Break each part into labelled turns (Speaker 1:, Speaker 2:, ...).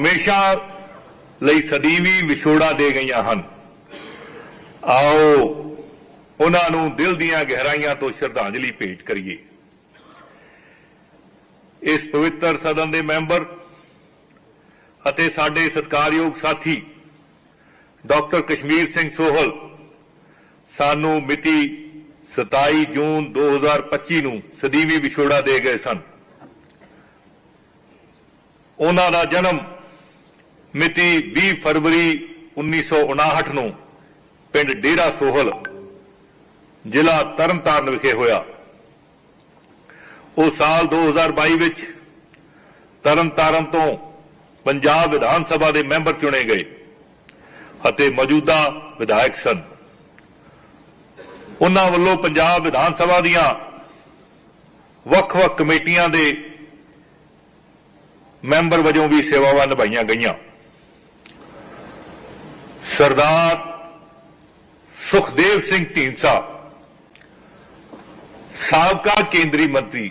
Speaker 1: ਹਮੇਸ਼ਾ ਲਈ ਸਦੀਵੀ ਵਿਛੋੜਾ ਦੇ ਗਈਆਂ ਹਨ। ਆਓ ਉਹਨਾਂ ਨੂੰ ਦਿਲ ਦੀਆਂ ਗਹਿਰਾਈਆਂ ਤੋਂ ਸ਼ਰਧਾਂਜਲੀ ਭੇਟ ਕਰੀਏ। ਇਸ ਪਵਿੱਤਰ ਸਦਨ ਦੇ ਮੈਂਬਰ ਅਤੇ ਸਾਡੇ ਸਤਿਕਾਰਯੋਗ ਸਾਥੀ ਡਾਕਟਰ ਕਸ਼ਮੀਰ ਸਿੰਘ ਸੋਹਲ ਸਾਨੂੰ ਮਿਤੀ 27 ਜੂਨ 2025 ਨੂੰ ਸਦੀਵੀ ਵਿਛੋੜਾ ਦੇ ਗਏ ਸਨ। ਉਹਨਾਂ ਦਾ ਜਨਮ ਮਿਤੀ 20 ਫਰਵਰੀ 1959 ਨੂੰ ਪਿੰਡ ਡੇਰਾ ਸੋਹਲ, ਜ਼ਿਲ੍ਹਾ ਤਰਨਤਾਰਨ ਵਿਖੇ ਹੋਇਆ। ਉਹ ਸਾਲ 2022 ਵਿੱਚ ਤਰਨਤਾਰਨ ਤੋਂ ਪੰਜਾਬ ਵਿਧਾਨ ਸਭਾ ਦੇ ਮੈਂਬਰ ਚੁਣੇ ਗਏ ਅਤੇ ਮੌਜੂਦਾ ਵਿਧਾਇਕ ਸਨ। ਉਹਨਾਂ ਵੱਲੋਂ ਪੰਜਾਬ ਵਿਧਾਨ ਸਭਾ ਦੀਆਂ ਵੱਖ-ਵੱਖ ਕਮੇਟੀਆਂ ਦੇ ਮੈਂਬਰ ਵਜੋਂ ਵੀ ਸੇਵਾਵਾਂ ਨਿਭਾਈਆਂ ਗਈਆਂ। ਸਰਦਾਰ ਸੁਖਦੇਵ ਸਿੰਘ ਢੀਂਡਸਾ, ਸਾਬਕਾ ਕੇਂਦਰੀ ਮੰਤਰੀ,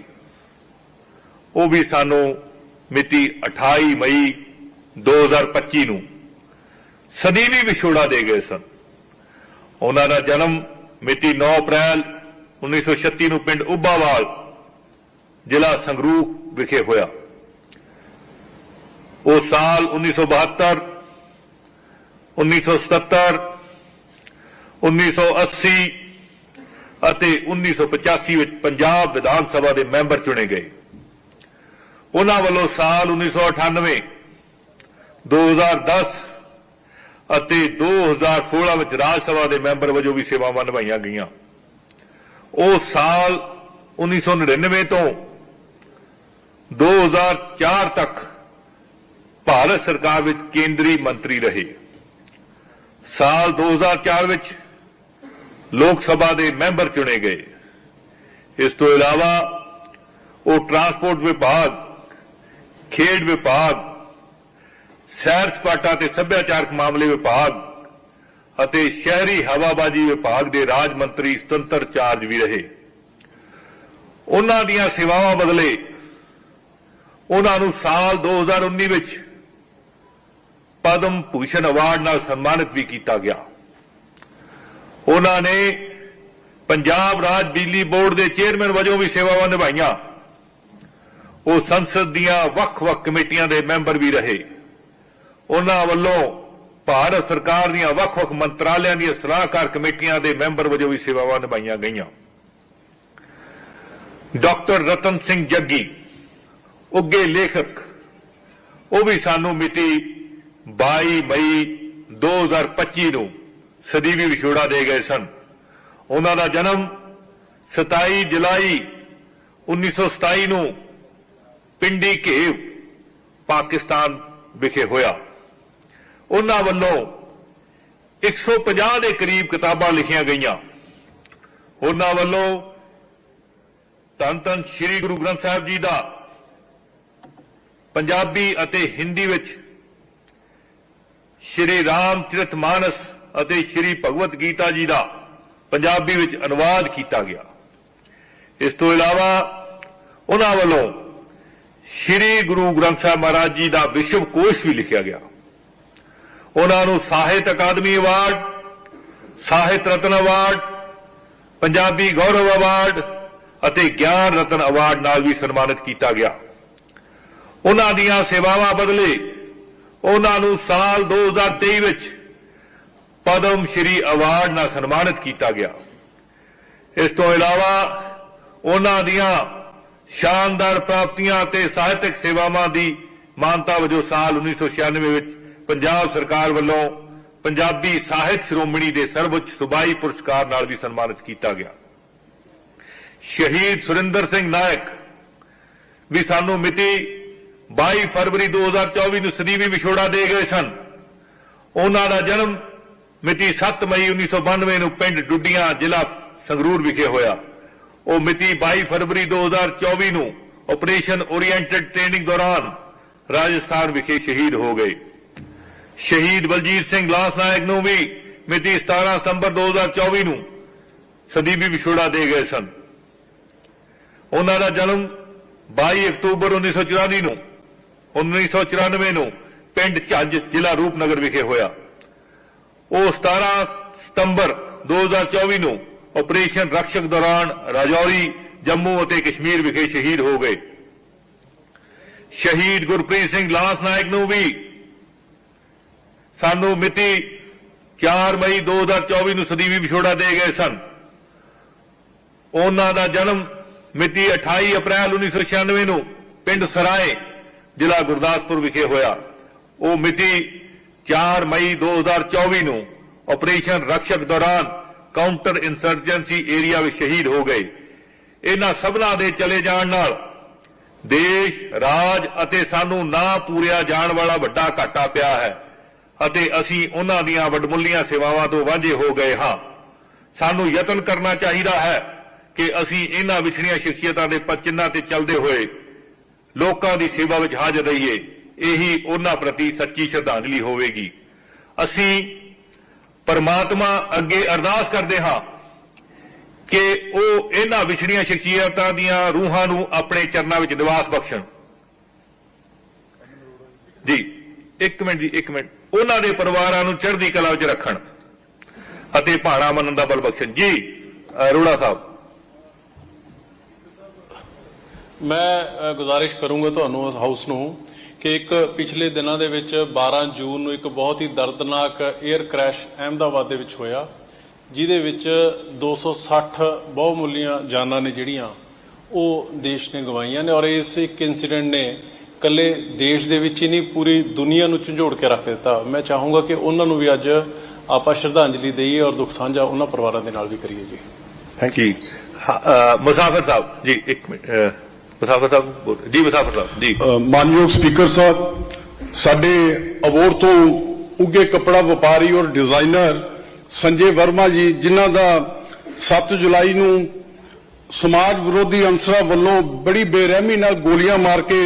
Speaker 1: ਉਹ ਵੀ ਸਾਨੂੰ ਮਿਤੀ 28 ਮਈ 2025 ਨੂੰ ਸਦੀਵੀ ਵਿਛੋੜਾ ਦੇ ਗਏ ਸਨ। ਉਹਨਾਂ ਦਾ ਜਨਮ ਮਿਤੀ 9 ਅਪ੍ਰੈਲ 1936 ਨੂੰ ਪਿੰਡ ਉੱਬਾਵਾਲ ਜ਼ਿਲ੍ਹਾ ਸੰਗਰੂਰ ਵਿਖੇ ਹੋਇਆ। ਉਹ ਸਾਲ 1972 1977 1980 ਅਤੇ 1985 ਵਿੱਚ ਪੰਜਾਬ ਵਿਧਾਨ ਸਭਾ ਦੇ ਮੈਂਬਰ ਚੁਣੇ ਗਏ। ਉਹਨਾਂ ਵੱਲੋਂ ਸਾਲ 1998 2010 ਅਤੇ 2016 ਵਿੱਚ ਰਾਜ ਸਭਾ ਦੇ ਮੈਂਬਰ ਵਜੋਂ ਵੀ ਸੇਵਾਵਾਂ ਨਿਭਾਈਆਂ ਗਈਆਂ। ਉਹ ਸਾਲ 1999 ਤੋਂ 2004 ਤੱਕ ਭਾਰਤ ਸਰਕਾਰ ਵਿੱਚ ਕੇਂਦਰੀ ਮੰਤਰੀ ਰਹੇ। ਸਾਲ 2004 ਵਿੱਚ ਲੋਕ ਸਭਾ ਦੇ ਮੈਂਬਰ ਚੁਣੇ ਗਏ। ਇਸ ਤੋਂ ਇਲਾਵਾ ਉਹ ਟਰਾਂਸਪੋਰਟ ਵਿਭਾਗ, ਖੇਡ ਵਿਭਾਗ, ਸੈਰ ਸਪਾਟਾ ਤੇ ਸੱਭਿਆਚਾਰਕ ਮਾਮਲੇ ਵਿਭਾਗ ਅਤੇ ਸ਼ਹਿਰੀ ਹਵਾਬਾਜੀ ਵਿਭਾਗ ਦੇ ਰਾਜ ਮੰਤਰੀ ਸੁਤੰਤਰ ਚਾਰਜ ਵੀ ਰਹੇ। ਉਹਨਾਂ ਦੀਆਂ ਸੇਵਾਵਾਂ ਬਦਲੇ ਉਹਨਾਂ ਨੂੰ ਸਾਲ 2019 ਵਿੱਚ ਪਦਮ ਭੂਸ਼ਣ ਅਵਾਰਡ ਨਾਲ ਸਨਮਾਨਿਤ ਵੀ ਕੀਤਾ ਗਿਆ। ਉਹਨਾਂ ਨੇ ਪੰਜਾਬ ਰਾਜ ਬਿਜਲੀ ਬੋਰਡ ਦੇ ਚੇਅਰਮੈਨ ਵਜੋਂ ਵੀ ਸੇਵਾਵਾਂ ਨਿਭਾਈਆਂ। ਉਹ ਸੰਸਦ ਦੀਆਂ ਵੱਖ-ਵੱਖ ਕਮੇਟੀਆਂ ਦੇ ਮੈਂਬਰ ਵੀ ਰਹੇ। ਉਹਨਾਂ ਵੱਲੋਂ ਭਾਰਤ ਸਰਕਾਰ ਦੀਆਂ ਵੱਖ-ਵੱਖ ਮੰਤਰਾਲਿਆਂ ਦੀਆਂ ਸਲਾਹਕਾਰ ਕਮੇਟੀਆਂ ਦੇ ਮੈਂਬਰ ਵਜੋਂ ਵੀ ਸੇਵਾਵਾਂ ਨਿਭਾਈਆਂ ਗਈਆਂ। ਡਾਕਟਰ ਰਤਨ ਸਿੰਘ ਜੱਗੀ ਉੱਗੇ ਲੇਖਕ, ਉਹ ਵੀ ਸਾਨੂੰ ਮਿਤੀ 22 ਮਈ 2025 ਨੂੰ ਸਦੀਵੀ ਵਿਛੋੜਾ ਦੇ ਗਏ ਸਨ। ਉਹਨਾਂ ਦਾ ਜਨਮ 27 ਜੁਲਾਈ 1927 ਨੂੰ ਪਿੰਡੀ ਘੇਵ, ਪਾਕਿਸਤਾਨ ਵਿਖੇ ਹੋਇਆ। ਉਹਨਾਂ ਵੱਲੋਂ 150 ਦੇ ਕਰੀਬ ਕਿਤਾਬਾਂ ਲਿਖੀਆਂ ਗਈਆਂ। ਉਹਨਾਂ ਵੱਲੋਂ ਧੰਨ ਧੰਨ ਸ੍ਰੀ ਗੁਰੂ ਗ੍ਰੰਥ ਸਾਹਿਬ ਜੀ ਦਾ ਪੰਜਾਬੀ ਅਤੇ ਹਿੰਦੀ ਵਿੱਚ ਸ਼੍ਰੀ ਰਾਮਚਰਿਤ ਮਾਨਸ ਅਤੇ ਸ਼੍ਰੀ ਭਗਵਤ ਗੀਤਾ ਜੀ ਦਾ ਪੰਜਾਬੀ ਵਿੱਚ ਅਨੁਵਾਦ ਕੀਤਾ ਗਿਆ। ਇਸ ਤੋਂ ਇਲਾਵਾ ਉਹਨਾਂ ਵੱਲੋਂ ਸ਼੍ਰੀ ਗੁਰੂ ਗ੍ਰੰਥ ਸਾਹਿਬ ਮਹਾਰਾਜ ਜੀ ਦਾ ਵਿਸ਼ਵ ਕੋਸ਼ ਵੀ ਲਿਖਿਆ ਗਿਆ। ਉਹਨਾਂ ਨੂੰ Sahitya Akademi award, Sahitya Ratan award, Punjabi Gaurav award ਅਤੇ ਗਿਆਨ ਰਤਨ ਅਵਾਰਡ ਨਾਲ ਵੀ ਸਨਮਾਨਿਤ ਕੀਤਾ ਗਿਆ। ਉਹਨਾਂ ਦੀਆਂ ਸੇਵਾਵਾਂ ਬਦਲੇ ਉਹਨਾਂ ਨੂੰ ਸਾਲ 2023 ਵਿੱਚ ਪਦਮ ਸ਼੍ਰੀ ਅਵਾਰਡ ਨਾਲ ਸਨਮਾਨਿਤ ਕੀਤਾ ਗਿਆ। ਇਸ ਤੋਂ ਇਲਾਵਾ ਉਹਨਾਂ ਦੀਆਂ ਸ਼ਾਨਦਾਰ ਪ੍ਰਾਪਤੀਆਂ ਅਤੇ ਸਾਹਿਤਕ ਸੇਵਾਵਾਂ ਦੀ ਮਾਨਤਾ ਵਜੋਂ ਸਾਲ 1996 ਵਿੱਚ ਪੰਜਾਬ ਸਰਕਾਰ ਵੱਲੋਂ ਪੰਜਾਬੀ ਸਾਹਿਤ ਸ਼੍ਰੋਮਣੀ ਦੇ ਸਰਵਉੱਚ ਸੁਬਾਈ ਪੁਰਸਕਾਰ ਨਾਲ ਵੀ ਸਨਮਾਨਿਤ ਕੀਤਾ ਗਿਆ। ਸ਼ਹੀਦ ਸੁਰਿੰਦਰ ਸਿੰਘ ਨਾਇਕ ਵੀ ਸਾਨੂੰ ਮਿਤੀ 22 ਫਰਵਰੀ 2024 ਨੂੰ ਸਦੀਵੀ ਵਿਛੋੜਾ ਦੇ ਗਏ ਸਨ। ਉਹਨਾਂ ਦਾ ਜਨਮ ਮਿਤੀ 7 ਮਈ 1992 ਨੂੰ ਪਿੰਡ ਡੁੱਡੀਆਂ ਜ਼ਿਲ੍ਹਾ ਸੰਗਰੂਰ ਵਿਖੇ ਹੋਇਆ। ਉਹ ਮਿਤੀ 22 ਫਰਵਰੀ 2024 ਨੂੰ ਆਪਰੇਸ਼ਨ ਓਰੀਐਂਟਡ ਟ੍ਰੇਨਿੰਗ ਦੌਰਾਨ ਰਾਜਸਥਾਨ ਵਿਖੇ ਸ਼ਹੀਦ ਹੋ ਗਏ। ਸ਼ਹੀਦ ਬਲਜੀਤ ਸਿੰਘ ਲਾਸ ਨਾਇਕ ਨੂੰ ਵੀ ਮਿਤੀ 17 ਸਤੰਬਰ 2024 ਨੂੰ ਸਦੀਵੀ ਵਿਛੋੜਾ ਦੇ ਗਏ ਸਨ। ਉਹਨਾਂ ਦਾ ਜਨਮ 22 ਅਕਤੂਬਰ 1994 ਨੂੰ 1994 ਨੂੰ ਪਿੰਡ ਝੱਜ ਜ਼ਿਲ੍ਹਾ ਰੂਪਨਗਰ ਵਿਖੇ ਹੋਇਆ। ਉਹ 17 ਸਤੰਬਰ 2024 ਨੂੰ ਆਪਰੇਸ਼ਨ ਰਕਸ਼ਕ ਦੌਰਾਨ ਰਾਜੌਰੀ, ਜੰਮੂ ਅਤੇ ਕਸ਼ਮੀਰ ਵਿਖੇ ਸ਼ਹੀਦ ਹੋ ਗਏ। ਸ਼ਹੀਦ ਗੁਰਪ੍ਰੀਤ ਸਿੰਘ ਲਾਸ ਨਾਇਕ ਨੂੰ ਵੀ ਸਾਨੂੰ ਮਿਤੀ 4 ਮਈ 2024 ਨੂੰ ਸਦੀਵੀ ਵਿਛੋੜਾ ਦੇ ਗਏ ਸਨ। ਉਹਨਾਂ ਦਾ ਜਨਮ ਮਿਤੀ 28 ਅਪ੍ਰੈਲ 1996 ਨੂੰ ਪਿੰਡ ਸਰਾਏ ਜ਼ਿਲ੍ਹਾ ਗੁਰਦਾਸਪੁਰ ਵਿਖੇ ਹੋਇਆ। ਉਹ ਮਿਤੀ 4 ਮਈ 2024 ਨੂੰ ਆਪਰੇਸ਼ਨ ਰਕਸ਼ਕ ਦੌਰਾਨ ਕਾਊਂਟਰ ਇਨਸਰਜੈਂਸੀ ਏਰੀਆ ਵਿੱਚ ਸ਼ਹੀਦ ਹੋ ਗਏ। ਇਹਨਾਂ ਸਭਨਾਂ ਦੇ ਚਲੇ ਜਾਣ ਨਾਲ ਦੇਸ਼, ਰਾਜ ਅਤੇ ਸਾਨੂੰ ਨਾ ਪੂਰਿਆ ਜਾਣ ਵਾਲਾ ਵੱਡਾ ਘਾਟਾ ਪਿਆ ਹੈ ਅਤੇ ਅਸੀਂ ਉਹਨਾਂ ਦੀਆਂ ਵੱਡਮੁੱਲੀਆਂ ਸੇਵਾਵਾਂ ਤੋਂ ਵਾਂਝੇ ਹੋ ਗਏ ਹਾਂ। ਸਾਨੂੰ ਯਤਨ ਕਰਨਾ ਚਾਹੀਦਾ ਹੈ ਕਿ ਅਸੀਂ ਇਹਨਾਂ ਵਿਛੜੀਆਂ ਸ਼ਖਸੀਅਤਾਂ ਦੇ ਪਚਿੰਨਾਂ ਤੇ ਚੱਲਦੇ ਹੋਏ ਲੋਕਾਂ ਦੀ ਸੇਵਾ ਵਿੱਚ ਹਾਜ਼ਰ ਰਹੀਏ, ਇਹੀ ਉਹਨਾਂ ਪ੍ਰਤੀ ਸੱਚੀ ਸ਼ਰਧਾਂਜਲੀ ਹੋਵੇਗੀ। ਅਸੀਂ ਪਰਮਾਤਮਾ ਅੱਗੇ ਅਰਦਾਸ ਕਰਦੇ ਹਾਂ ਕਿ ਉਹ ਇਹਨਾਂ ਵਿਛੜੀਆਂ ਸ਼ਖਸੀਅਤਾਂ ਦੀਆਂ ਰੂਹਾਂ ਨੂੰ ਆਪਣੇ ਚਰਨਾਂ ਵਿੱਚ ਨਿਵਾਸ ਬਖਸ਼ਣ। ਜੀ, ਇੱਕ ਮਿੰਟ ਜੀ, ਇੱਕ ਮਿੰਟ। ਉਹਨਾਂ ਦੇ ਪਰਿਵਾਰਾਂ ਨੂੰ ਚੜ੍ਹਦੀ ਕਲਾ ਵਿੱਚ ਰੱਖਣ ਅਤੇ ਭਾਣਾ ਮੰਨਣ ਦਾ ਬਲ ਬਖਸ਼ਣ। ਜੀ ਅਰੋੜਾ ਸਾਹਿਬ।
Speaker 2: ਮੈਂ ਗੁਜ਼ਾਰਿਸ਼ ਕਰੂੰਗਾ ਤੁਹਾਨੂੰ ਉਸ ਹਾਊਸ ਨੂੰ ਕਿ ਇੱਕ ਪਿਛਲੇ ਦਿਨਾਂ ਦੇ ਵਿੱਚ 12 ਜੂਨ ਨੂੰ ਇੱਕ ਬਹੁਤ ਹੀ ਦਰਦਨਾਕ 에ਅਰ ਕ੍ਰੈਸ਼ ਅਹਿਮਦਾਬਾਦ ਦੇ ਵਿੱਚ ਹੋਇਆ, ਜਿਹਦੇ ਵਿੱਚ 260 ਬਹੁਮੁੱਲੀਆਂ ਜਾਨਾਂ ਨੇ ਜਿਹੜੀਆਂ ਉਹ ਦੇਸ਼ ਨੇ ਗਵਾਈਆਂ ਨੇ ਔਰ ਇਸ ਇੱਕ ਇਨਸੀਡੈਂਟ ਨੇ ਕੱਲੇ ਦੇਸ਼ ਦੇ ਵਿੱਚ ਹੀ ਨਹੀਂ, ਪੂਰੀ ਦੁਨੀਆ ਨੂੰ ਝੰਜੋੜ ਕੇ ਰੱਖ ਦਿੱਤਾ। ਮੈਂ ਚਾਹੂੰਗਾ ਕਿ ਉਹਨਾਂ ਨੂੰ ਵੀ ਅੱਜ ਆਪਾਂ ਸ਼ਰਧਾਂਜਲੀ ਦੇਈਏ ਔਰ ਦੁੱਖ ਸਾਂਝਾ ਉਹਨਾਂ ਪਰਿਵਾਰਾਂ ਦੇ ਨਾਲ ਵੀ ਕਰੀਏ ਜੀ।
Speaker 1: ਥੈਂਕ ਯੂ ਮੁਸਾਫਰ ਸਾਹਿਬ, ਜੀ, ਇੱਕ ਮਿੰਟ ਮੁਸਾਫਰ ਸਾਹਿਬ ਜੀ ਮੁਸਾਫਰ ਸਾਹਿਬ ਜੀ।
Speaker 3: ਮਾਨਯੋਗ ਸਪੀਕਰ ਸਾਹਿਬ ਸਾਡੇ ਅਬੋਰ ਤੋਂ ਉੱਗੇ ਕੱਪੜਾ ਵਪਾਰੀ ਔਰ ਡਿਜ਼ਾਈਨਰ ਸੰਜੇ ਵਰਮਾ ਜੀ ਜਿਨ੍ਹਾਂ ਦਾ 7 ਜੁਲਾਈ ਨੂੰ ਸਮਾਜ ਵਿਰੋਧੀ ਅੰਸਰਾਂ ਵੱਲੋਂ ਬੜੀ ਬੇਰਹਿਮੀ ਨਾਲ ਗੋਲੀਆਂ ਮਾਰ ਕੇ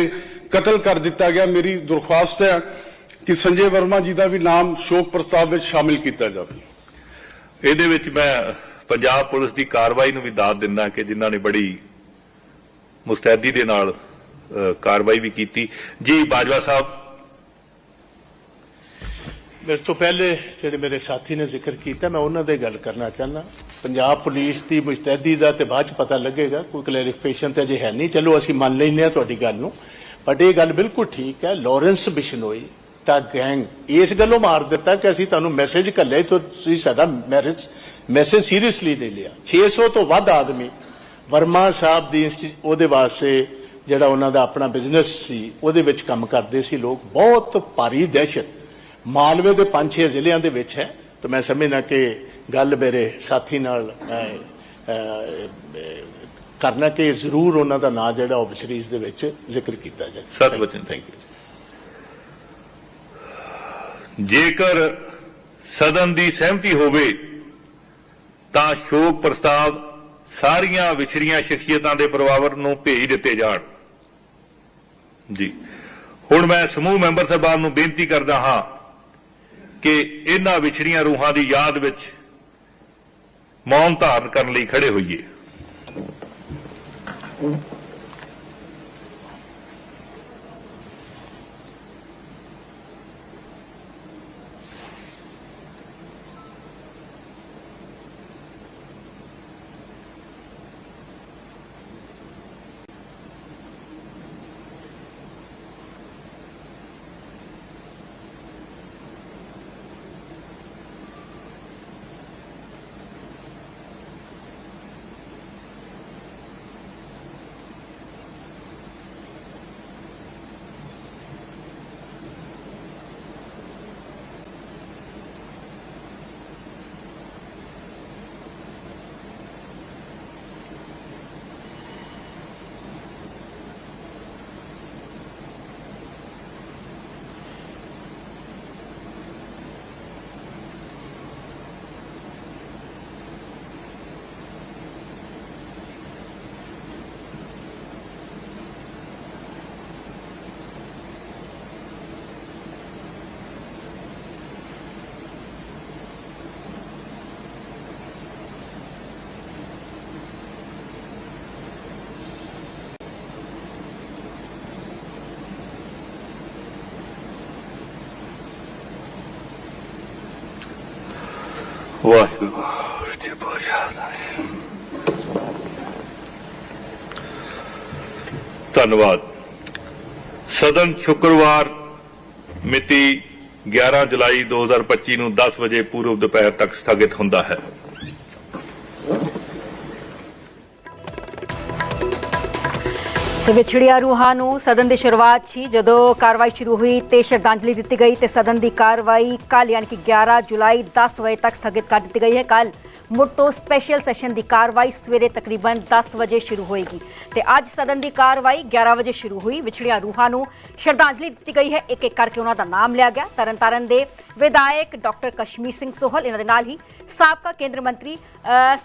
Speaker 3: ਕਤਲ ਕਰ ਦਿੱਤਾ ਗਿਆ ਮੇਰੀ ਦਰਖਾਸਤ ਹੈ ਕਿ ਸੰਜੇ ਵਰਮਾ ਜੀ ਦਾ ਵੀ ਨਾਮ ਸ਼ੋਕ ਪ੍ਰਸਤਾਵ ਵਿੱਚ ਸ਼ਾਮਿਲ ਕੀਤਾ ਜਾਵੇ।
Speaker 1: ਇਹਦੇ ਵਿੱਚ ਮੈਂ ਪੰਜਾਬ ਪੁਲਿਸ ਦੀ ਕਾਰਵਾਈ ਨੂੰ ਵੀ ਦਾਦ ਦਿੰਦਾ ਕਿ ਜਿਨ੍ਹਾਂ ਨੇ ਬੜੀ ਮੁਸਤੈਦੀ ਦੇ ਨਾਲ ਕਾਰਵਾਈ ਵੀ ਕੀਤੀ। ਜੀ, ਬਾਜਵਾ ਸਾਹਿਬ।
Speaker 4: ਮੇਰੇ ਤੋਂ ਪਹਿਲੇ ਜਿਹੜੇ ਮੇਰੇ ਸਾਥੀ ਨੇ ਜ਼ਿਕਰ ਕੀਤਾ, ਮੈਂ ਉਹਨਾਂ ਦੇ ਗੱਲ ਕਰਨਾ ਚਾਹੁੰਦਾ। ਪੰਜਾਬ ਪੁਲਿਸ ਦੀ ਮੁਸਤੈਦੀ ਦਾ ਤੇ ਬਾਅਦ ਚ ਪਤਾ ਲੱਗੇਗਾ, ਕੋਈ ਕਲੈਰੀਫਿਕੇਸ਼ਨ ਤੇ ਅਜੇ ਹੈ ਨਹੀਂ। ਚਲੋ, ਅਸੀਂ ਮੰਨ ਲੈਂਦੇ ਹਾਂ ਤੁਹਾਡੀ ਗੱਲ ਨੂੰ। ਬਟ ਇਹ ਗੱਲ ਬਿਲਕੁਲ ਠੀਕ ਹੈ ਲਾਰੈਂਸ ਬਿਸ਼ਨੋਈ ਤਾਂ ਗੈਂਗ ਇਸ ਗੱਲੋਂ ਮਾਰ ਦਿੱਤਾ ਕਿ ਅਸੀਂ ਤੁਹਾਨੂੰ ਮੈਸੇਜ ਕੱਲੇ ਤੋਂ ਤੁਸੀਂ ਸਾਡਾ ਮੈਰਿਜ ਮੈਸੇਜ ਸੀਰੀਅਸਲੀ ਨਹੀਂ ਲਿਆ। 600 ਤੋਂ ਵੱਧ ਆਦਮੀ ਵਰਮਾ ਸਾਹਿਬ ਦੀ ਉਹਦੇ ਵਾਸਤੇ ਜਿਹੜਾ ਉਹਨਾਂ ਦਾ ਆਪਣਾ ਬਿਜ਼ਨਸ ਸੀ ਉਹਦੇ ਵਿੱਚ ਕੰਮ ਕਰਦੇ ਸੀ ਲੋਕ। ਬਹੁਤ ਭਾਰੀ ਦਹਿਸ਼ਤ। ਮਾਲਵੇ ਦੇ ਪੰਜ ਛੇ ਜ਼ਿਲ੍ਹਿਆਂ ਦੇ ਵਿੱਚ ਹੈ। ਤਾਂ ਮੈਂ ਸਮਝਣਾ ਕਿ ਗੱਲ ਮੇਰੇ ਸਾਥੀ ਨਾਲ ਕਰਨਾ ਕਿ ਜ਼ਰੂਰ ਉਹਨਾਂ ਦਾ ਨਾਂ ਜਿਹੜਾ ਆਬਸਰੀਜ਼ ਦੇ ਵਿੱਚ ਜ਼ਿਕਰ ਕੀਤਾ ਜਾਏ।
Speaker 1: ਸਤ ਬਚਨ ਥੈਂਕ ਯੂ ਜੇਕਰ ਸਦਨ ਦੀ ਸਹਿਮਤੀ ਹੋਵੇ ਤਾਂ ਸ਼ੋਕ ਪ੍ਰਸਤਾਵ ਸਾਰੀਆਂ ਵਿਛੜੀਆਂ ਸ਼ਖਸੀਅਤਾਂ ਦੇ ਪਰਿਵਾਰ ਨੂੰ ਭੇਜ ਦਿੱਤੇ ਜਾਣ। ਜੀ। ਹੁਣ ਮੈਂ ਸਮੂਹ ਮੈਂਬਰ ਸਾਹਿਬਾਨ ਨੂੰ ਬੇਨਤੀ ਕਰਦਾ ਹਾਂ ਕਿ ਇਹਨਾਂ ਵਿਛੜੀਆਂ ਰੂਹਾਂ ਦੀ ਯਾਦ ਵਿੱਚ ਮੌਨ ਧਾਰਨ ਕਰਨ ਲਈ ਖੜੇ ਹੋਈਏ। ਵਾਹਿਗੁਰੂ ਜੀ ਬੋਝਾ ਧੰਨਵਾਦ ਸਦਨ ਸ਼ੁੱਕਰਵਾਰ ਮਿਤੀ 11 ਜੁਲਾਈ 2025 ਨੂੰ 10 ਵਜੇ ਪੂਰਬ ਦੁਪਹਿਰ ਤੱਕ ਸਥਗਿਤ ਹੁੰਦਾ ਹੈ
Speaker 5: ਤੇ ਵਿਛੜੀਆਂ ਰੂਹਾਂ ਨੂੰ ਸਦਨ ਦੀ ਸ਼ੁਰੂਆਤ ਸੀ, ਜਦੋਂ ਕਾਰਵਾਈ ਸ਼ੁਰੂ ਹੋਈ ਤੇ ਸ਼ਰਧਾਂਜਲੀ ਦਿੱਤੀ ਗਈ ਤੇ ਸਦਨ ਦੀ ਕਾਰਵਾਈ ਕੱਲ ਯਾਨੀ ਕਿ 11 ਜੁਲਾਈ 10 ਵਜੇ ਤੱਕ ਸਥਗਿਤ ਕਰ ਦਿੱਤੀ ਗਈ ਹੈ। ਕੱਲ ਮੁੜ ਤੋਂ ਸਪੈਸ਼ਲ ਸੈਸ਼ਨ ਦੀ ਕਾਰਵਾਈ ਸਵੇਰੇ ਤਕਰੀਬਨ 10 ਵਜੇ ਸ਼ੁਰੂ ਹੋਏਗੀ। ਤੇ ਅੱਜ ਸਦਨ ਦੀ ਕਾਰਵਾਈ 11 ਵਜੇ ਸ਼ੁਰੂ ਹੋਈ। ਵਿਛੜੀਆਂ ਰੂਹਾਂ ਨੂੰ ਸ਼ਰਧਾਂਜਲੀ ਦਿੱਤੀ ਗਈ ਹੈ। ਇੱਕ ਇੱਕ ਕਰਕੇ ਉਹਨਾਂ ਦਾ ਨਾਮ ਲਿਆ ਗਿਆ। ਤਰਨਤਾਰਨ ਦੇ ਵਿਧਾਇਕ ਡਾਕਟਰ ਕਸ਼ਮੀਰ ਸਿੰਘ ਸੋਹਲ, ਇਹਨਾਂ ਦੇ ਨਾਲ ਹੀ ਸਾਬਕਾ ਕੇਂਦਰ ਮੰਤਰੀ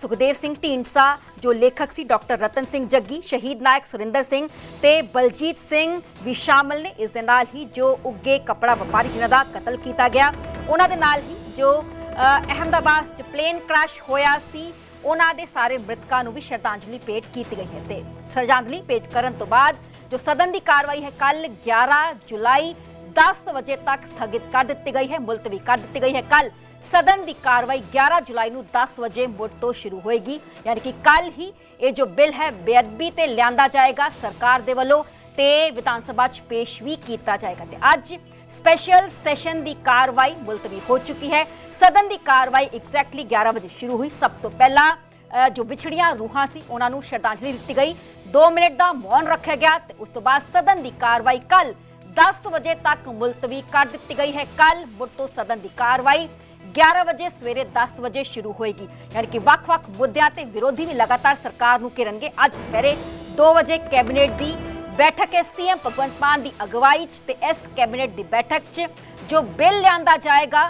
Speaker 5: ਸੁਖਦੇਵ ਸਿੰਘ ਢੀਂਡਸਾ, ਜੋ ਲੇਖਕ ਸੀ ਡਾਕਟਰ ਰਤਨ ਸਿੰਘ ਜੱਗੀ, ਸ਼ਹੀਦ ਨਾਇਕ ਸੁਰਿੰਦਰ ਸਿੰਘ ਤੇ ਬਲਜੀਤ ਸਿੰਘ ਵੀ ਸ਼ਾਮਲ ਨੇ। ਇਸ ਦੇ ਨਾਲ ਹੀ ਜੋ ਉੱਗੇ ਕਪੜਾ ਵਪਾਰੀ, ਜਿਨ੍ਹਾਂ ਦਾ ਕਤਲ ਕੀਤਾ ਗਿਆ, ਉਹਨਾਂ ਦੇ ਨਾਲ ਹੀ ਜੋ ਅਹਿਮਦਾਬਾਦ ਚ ਪਲੇਨ ਕ੍ਰੈਸ਼ ਹੋਇਆ ਸੀ। ਉਹਨਾਂ ਦੇ ਸਾਰੇ ਮ੍ਰਿਤਕਾਂ ਨੂੰ ਵੀ ਸ਼ਰਧਾਂਜਲੀ ਭੇਟ ਕੀਤੀ ਗਈ ਹੈ ਤੇ ਸ਼ਰਧਾਂਜਲੀ ਭੇਟ ਕਰਨ ਤੋਂ ਬਾਅਦ ਜੋ ਸਦਨ ਦੀ ਕਾਰਵਾਈ ਹੈ ਕੱਲ 11 ਜੁਲਾਈ 10 ਵਜੇ ਤੱਕ ਸਥਗਿਤ ਕਰ ਦਿੱਤੀ ਗਈ ਹੈ, ਮੁਲਤਵੀ ਕਰ ਦਿੱਤੀ ਗਈ ਹੈ। ਕੱਲ ਸਦਨ ਦੀ ਕਾਰਵਾਈ 11 ਜੁਲਾਈ ਨੂੰ 10 ਵਜੇ ਮੁੜ ਤੋਂ ਸ਼ੁਰੂ ਹੋਏਗੀ। ਯਾਨੀ ਕਿ ਕੱਲ ਹੀ ਇਹ ਜੋ ਬਿੱਲ ਹੈ, ਬੇਅਦਬੀ ਤੇ ਲਿਆਂਦਾ ਜਾਏਗਾ ਸਰਕਾਰ ਦੇ ਵੱਲੋਂ ਤੇ ਵਿਧਾਨ ਸਭਾ 'ਚ ਪੇਸ਼ ਵੀ ਕੀਤਾ ਜਾਏਗਾ। ਤੇ ਅੱਜ ਸਪੈਸ਼ਲ ਸੈਸ਼ਨ ਦੀ ਕਾਰਵਾਈ ਮੁਲਤਵੀ ਹੋ ਚੁੱਕੀ ਹੈ। ਸਦਨ ਦੀ ਕਾਰਵਾਈ ਐਗਜ਼ੈਕਟਲੀ 11 ਵਜੇ ਸ਼ੁਰੂ ਹੋਈ। ਸਭ ਤੋਂ ਪਹਿਲਾਂ ਜੋ ਵਿਛੜੀਆਂ ਰੂਹਾਂ ਸੀ, ਉਹਨਾਂ ਨੂੰ ਸ਼ਰਧਾਂਜਲੀ ਦਿੱਤੀ ਗਈ। 2 ਮਿੰਟ ਦਾ ਮੌਨ ਰੱਖਿਆ ਗਿਆ ਤੇ ਉਸ ਤੋਂ ਬਾਅਦ ਸਦਨ ਦੀ ਕਾਰਵਾਈ ਕੱਲ 10 ਵਜੇ ਤੱਕ ਮੁਲਤਵੀ ਕਰ ਦਿੱਤੀ ਗਈ ਹੈ। ਕੱਲ ਮੁੜ ਤੋਂ ਸਦਨ ਦੀ ਕਾਰਵਾਈ 11 ਵਜੇ ਸਵੇਰੇ 10 ਵਜੇ ਸ਼ੁਰੂ ਹੋਏਗੀ। ਯਾਨੀ ਕਿ ਵੱਖ-ਵੱਖ ਮੁੱਦਿਆਂ ਤੇ ਵਿਰੋਧੀ ਵੀ ਲਗਾਤਾਰ ਸਰਕਾਰ ਨੂੰ ਘੇਰਨਗੇ। ਅੱਜ ਦੁਪਹਿਰੇ 2 ਵਜੇ ਕੈਬਨਿਟ ਦੀ ਬੈਠਕ ਹੈ ਸੀਐਮ ਭਗਵੰਤ ਮਾਨ ਦੀ ਅਗਵਾਈ 'ਚ ਤੇ ਇਸ ਕੈਬਨਿਟ ਦੀ ਬੈਠਕ 'ਚ, ਜੋ ਬਿੱਲ ਲਿਆਂਦਾ ਜਾਏਗਾ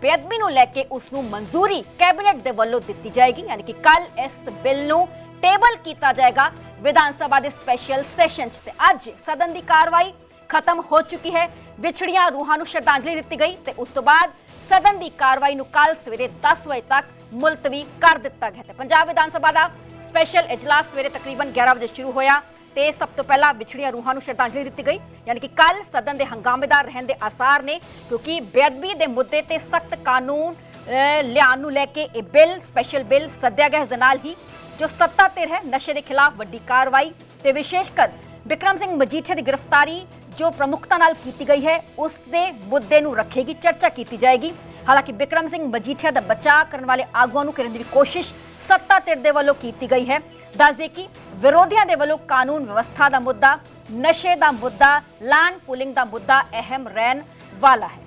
Speaker 5: ਬੇਅਦਬੀ ਨੂੰ ਲੈ ਕੇ ਉਸ ਨੂੰ ਮਨਜ਼ੂਰੀ ਕੈਬਨਿਟ ਦੇ ਵੱਲੋਂ ਦਿੱਤੀ ਜਾਏਗੀ, ਯਾਨੀ ਕਿ ਕੱਲ ਇਸ ਬਿੱਲ ਨੂੰ ਟੇਬਲ ਕੀਤਾ ਜਾਏਗਾ ਵਿਧਾਨ ਸਭਾ ਦੇ ਸਪੈਸ਼ਲ ਸੈਸ਼ਨ 'ਚ। ਤੇ ਅੱਜ ਸਦਨ ਦੀ ਕਾਰਵਾਈ ਖਤਮ ਹੋ ਚੁੱਕੀ ਹੈ। ਵਿਛੜੀਆਂ ਰੂਹਾਂ ਨੂੰ ਸ਼ਰਧਾਂਜਲੀ ਦਿੱਤੀ ਗਈ ਤੇ ਉਸ ਤੋਂ ਬਾਅਦ ਸਦਨ ਦੀ ਕਾਰਵਾਈ ਨੂੰ ਕੱਲ ਸਵੇਰੇ 10 ਵਜੇ ਤੱਕ ਮੁਲਤਵੀ ਕਰ ਦਿੱਤਾ ਗਿਆ। ਤੇ ਪੰਜਾਬ ਵਿਧਾਨ ਸਭਾ ਦਾ ਸਪੈਸ਼ਲ ਇਜਲਾਸ ਸਵੇਰੇ ਤਕਰੀਬਨ 11 ਵਜੇ ਸ਼ੁਰੂ ਹੋਇਆ। ਤੇ ਸਭ ਤੋਂ ਪਹਿਲਾਂ ਵਿਛੜੀਆਂ ਰੂਹਾਂ ਨੂੰ ਸ਼ਰਧਾਂਜਲੀ ਦਿੱਤੀ ਗਈ, ਯਾਨੀ ਕਿ ਕੱਲ ਸਦਨ ਦੇ ਹੰਗਾਮੇਦਾਰ ਰਹਿਣ ਦੇ ਆਸਾਰ ਨੇ, ਕਿਉਂਕਿ ਬੇਅਦਬੀ ਦੇ ਮੁੱਦੇ ਤੇ ਸਖਤ ਕਾਨੂੰਨ ਲਿਆਉਣ ਨੂੰ ਲੈ ਕੇ ਇਹ ਬਿੱਲ ਸਪੈਸ਼ਲ ਬਿੱਲ ਸੱਦਿਆ ਗਿਆ ਇਸ ਦੇ ਨਾਲ ਹੀ, ਜੋ ਸੱਤਾ ਧਿਰ ਹੈ, ਨਸ਼ੇ ਦੇ ਖਿਲਾਫ ਵੱਡੀ ਕਾਰਵਾਈ ਤੇ ਵਿਸ਼ੇਸ਼ ਕਰ ਵਿਕਰਮ ਸਿੰਘ ਮਜੀਠੀਆ ਦੀ ਗ੍ਰਿਫਤਾਰੀ ਜੋ ਪ੍ਰਮੁਖਤਾ ਨਾਲ ਕੀਤੀ ਗਈ ਹੈ, ਉਸ ਦੇ ਮੁੱਦੇ ਨੂੰ ਰੱਖੇਗੀ, ਚਰਚਾ ਕੀਤੀ ਜਾਏਗੀ। ਹਾਲਾਂਕਿ ਵਿਕਰਮ ਸਿੰਘ ਮਜੀਠੀਆ ਦਾ ਬਚਾਅ ਕਰਨ ਵਾਲੇ ਆਗੂਆਂ ਨੂੰ ਕਰਨ ਦੀ ਵੀ ਕੋਸ਼ਿਸ਼ ਸੱਤਾ ਧਿਰ ਦੇ ਵੱਲੋਂ ਕੀਤੀ ਗਈ ਹੈ। ਦੱਸ ਦੇ ਕਿ ਵਿਰੋਧੀਆਂ ਦੇ ਵੱਲੋਂ ਕਾਨੂੰਨ ਵਿਵਸਥਾ ਦਾ ਮੁੱਦਾ, ਨਸ਼ੇ ਦਾ ਮੁੱਦਾ ਲਾਨ ਪੁਲਿੰਗ ਦਾ ਮੁੱਦਾ ਅਹਿਮ ਰਹਿਣ ਵਾਲਾ ਹੈ।